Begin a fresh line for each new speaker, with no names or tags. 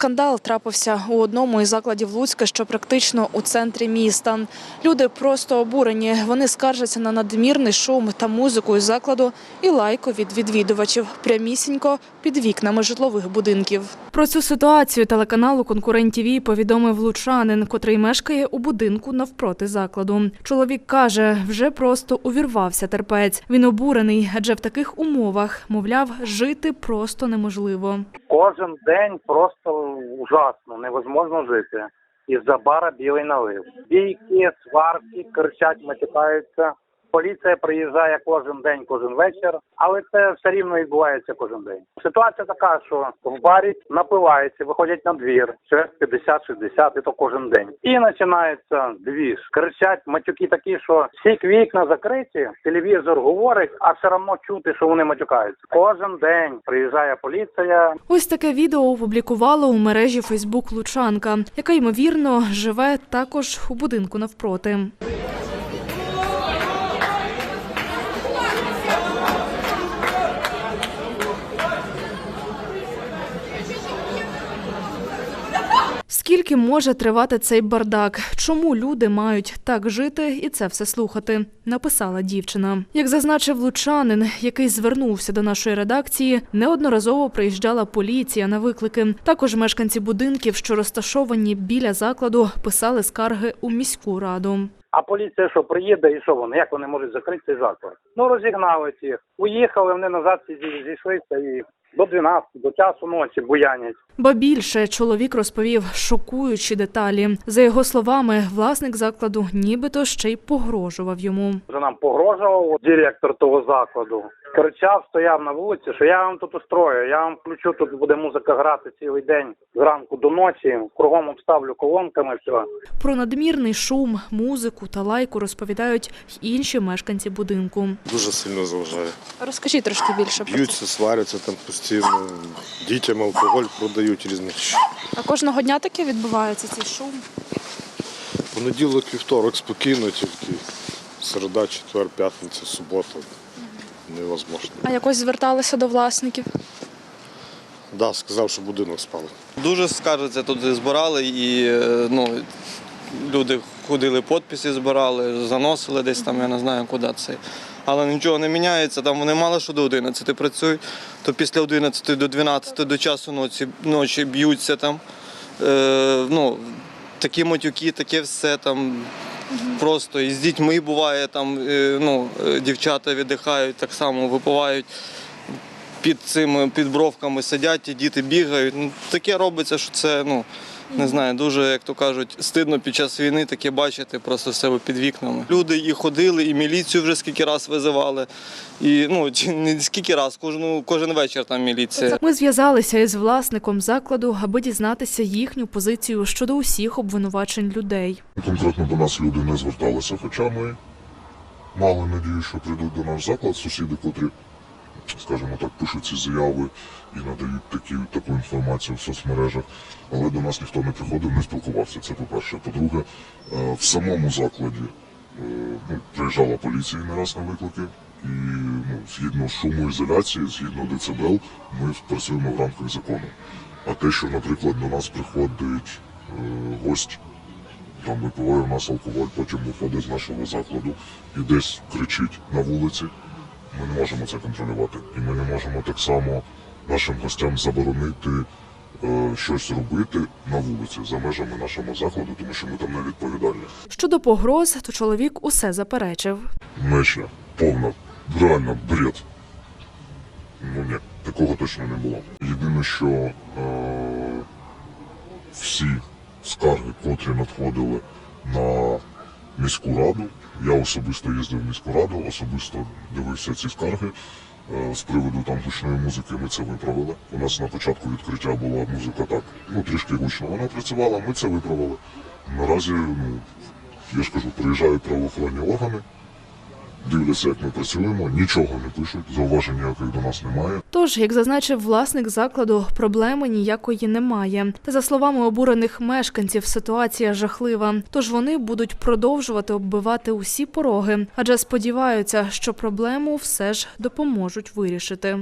Скандал трапився у одному із закладів Луцька, що практично у центрі міста. Люди просто обурені. Вони скаржаться на надмірний шум та музику із закладу і лайку від відвідувачів прямісінько під вікнами житлових будинків. Про цю ситуацію телеканалу Конкурент ТІВІ повідомив лучанин, котрий мешкає у будинку навпроти закладу. Чоловік каже, вже просто увірвався терпець. Він обурений, адже в таких умовах, мовляв, жити просто неможливо.
Кожен день просто ужасно, невозможно жити. Із-за бара білий налив. Бійки, сварки, кричать, матюкаються. Поліція приїжджає кожен день, кожен вечір, але це все рівно відбувається кожен день. Ситуація така, що в барі напиваються, виходять на двір, через 50-60, і то кожен день. І починається двіж. Кричать матюки такі, що всі вікна закриті, телевізор говорить, а все одно чути, що вони матюкаються. Кожен день приїжджає поліція,
Ось таке відео опублікувала у мережі Фейсбук Лучанка, яка ймовірно живе також у будинку навпроти. Скільки може тривати цей бардак? Чому люди мають так жити і це все слухати? Написала дівчина. Як зазначив лучанин, який звернувся до нашої редакції, неодноразово приїжджала поліція на виклики. Також мешканці будинків, що розташовані біля закладу, писали скарги у міську раду.
А поліція що приїде і що вони? Як вони можуть закрити цей заклад? Ну розігнали всіх. Уїхали, вони назад зійшлися і до 12, до часу ночі буянять.
Ба більше чоловік розповів шокуючі деталі. За його словами, власник закладу нібито ще й погрожував йому.
Вже нам погрожував директор того закладу. Кричав, стояв на вулиці, що я вам тут устрою, я вам включу, тут буде музика грати цілий день зранку до ночі, кругом обставлю колонками. Все.
Про надмірний шум, музику та лайку розповідають й інші мешканці будинку.
Дуже сильно заважає.
Розкажіть трошки більше про.
Б'ються, сваряться там постійно. Дітям алкоголь продають різних.
А кожного дня таке відбувається цей шум.
Понеділок, вівторок спокійно, тільки середа, четвер, п'ятниця, субота. Невозможно.
А якось зверталися до власників.
Да, сказав, що будинок спали.
Дуже скаржаться тут збирали і е, ну, люди ходили, підписи збирали, заносили десь там, я не знаю куди це. Але нічого не міняється, там вони мало що до 11 працюють, то після 11 до 12 до часу ночі, ночі б'ються там. Е, ну, такі матюки, таке все там. Просто і з дітьми буває, там е, ну, е, дівчата віддихають, так само випивають під цими під бровками сидять, і діти бігають. Ну, таке робиться, що це, ну не знаю, дуже, як то кажуть, стидно під час війни таке бачити просто себе під вікнами. Люди і ходили, і міліцію вже скільки раз визивали. І ну чи не скільки раз, кожну кожен вечір там міліція.
Ми зв'язалися із власником закладу, аби дізнатися їхню позицію щодо усіх обвинувачень людей.
Конкретно до нас люди не зверталися, хоча ми мали надію, що прийдуть до наш заклад сусіди, котрі, скажімо так, пишуть ці заяви і надають такі, таку інформацію в соцмережах. Але до нас ніхто не приходив, не спілкувався. Це по-перше. По-друге, е, в самому закладі е, ну, приїжджала поліція не раз на виклики. І ну, згідно шумоізоляції, згідно ДЦБЛ, ми працюємо в рамках закону. А те, що, наприклад, до нас приходить е, гость там випиває у нас алкоголь, потім виходить з нашого закладу і десь кричить на вулиці. Ми не можемо це контролювати. І ми не можемо так само нашим гостям заборонити е, щось робити на вулиці за межами нашого закладу, тому що ми там не відповідальні.
Щодо погроз, то чоловік усе заперечив.
Мечня, повна, реально бред. Ну ні, такого точно не було. Єдине, що е, всі скарги, котрі надходили на міську раду, я особисто їздив в міську раду, особисто дивився ці скарги. Е, З приводу там гучної музики ми це виправили. У нас на початку відкриття була музика так, ну трішки гучно вона працювала, ми це виправили. Наразі, ну, я ж кажу, приїжджають правоохоронні органи, дивляться, як ми працюємо, нічого не пишуть, зауважень ніяких до нас немає.
Тож, як зазначив власник закладу, проблеми ніякої немає. Та за словами обурених мешканців, ситуація жахлива. Тож вони будуть продовжувати оббивати усі пороги, адже сподіваються, що проблему все ж допоможуть вирішити.